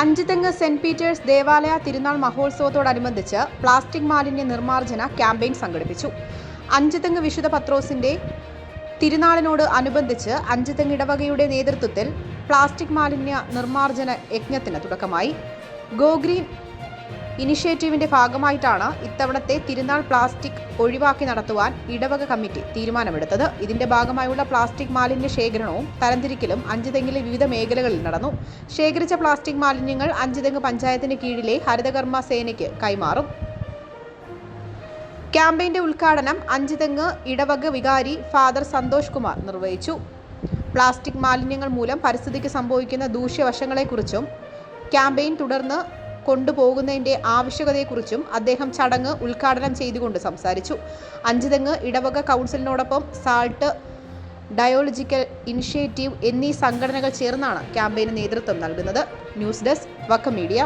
Anchuthengu saint Peter's ദേവാലയ തിരുനാൾ മഹോത്സവത്തോടനുബന്ധിച്ച് plastic മാലിന്യ നിർമ്മാർജന campaign സംഘടിപ്പിച്ചു. അഞ്ചുതെങ്ങ് വിശുദ്ധ പത്രോസിന്റെ തിരുനാളിനോട് അനുബന്ധിച്ച് അഞ്ചുതെങ്ങ് ഇടവകയുടെ നേതൃത്വത്തിൽ പ്ലാസ്റ്റിക് മാലിന്യ നിർമ്മാർജന യജ്ഞത്തിന് തുടക്കമായി. ഗോ ഗ്രീൻ ഇനിഷ്യേറ്റീവിന്റെ ഭാഗമായിട്ടാണ് ഇത്തവണത്തെ തിരുനാൾ പ്ലാസ്റ്റിക് ഒഴിവാക്കി നടത്തുവാൻ ഇടവക കമ്മിറ്റി തീരുമാനമെടുത്തത്. ഇതിന്റെ ഭാഗമായുള്ള പ്ലാസ്റ്റിക് മാലിന്യ ശേഖരണവും തരംതിരിക്കലും അഞ്ചുതെങ്ങിലെ വിവിധ മേഖലകളിൽ നടന്നു. ശേഖരിച്ച പ്ലാസ്റ്റിക് മാലിന്യങ്ങൾ അഞ്ചുതെങ്ങ് പഞ്ചായത്തിന് കീഴിലെ ഹരിതകർമ്മ സേനയ്ക്ക് കൈമാറും. ക്യാമ്പയിന്റെ ഉദ്ഘാടനം അഞ്ചുതെങ്ങ് ഇടവക വികാരി ഫാദർ സന്തോഷ് കുമാർ നിർവഹിച്ചു. പ്ലാസ്റ്റിക് മാലിന്യങ്ങൾ മൂലം പരിസ്ഥിതിക്ക് സംഭവിക്കുന്ന ദൂഷ്യവശങ്ങളെക്കുറിച്ചും ക്യാമ്പയിൻ തുടർന്ന് കൊണ്ടുപോകുന്നതിന്റെ ആവശ്യകതയെക്കുറിച്ചും അദ്ദേഹം ചടങ്ങ് ഉദ്ഘാടനം ചെയ്തുകൊണ്ട് സംസാരിച്ചു. അഞ്ചുതെങ്ങ് ഇടവക കൗൺസിലിനോടൊപ്പം സാൾട്ട് ഡയോളജിക്കൽ ഇനിഷ്യേറ്റീവ് എന്നീ സംഘടനകൾ ചേർന്നാണ് ക്യാമ്പയിന് നേതൃത്വം നൽകുന്നത്. ന്യൂസ് ഡെസ്ക് വക്ക മീഡിയ.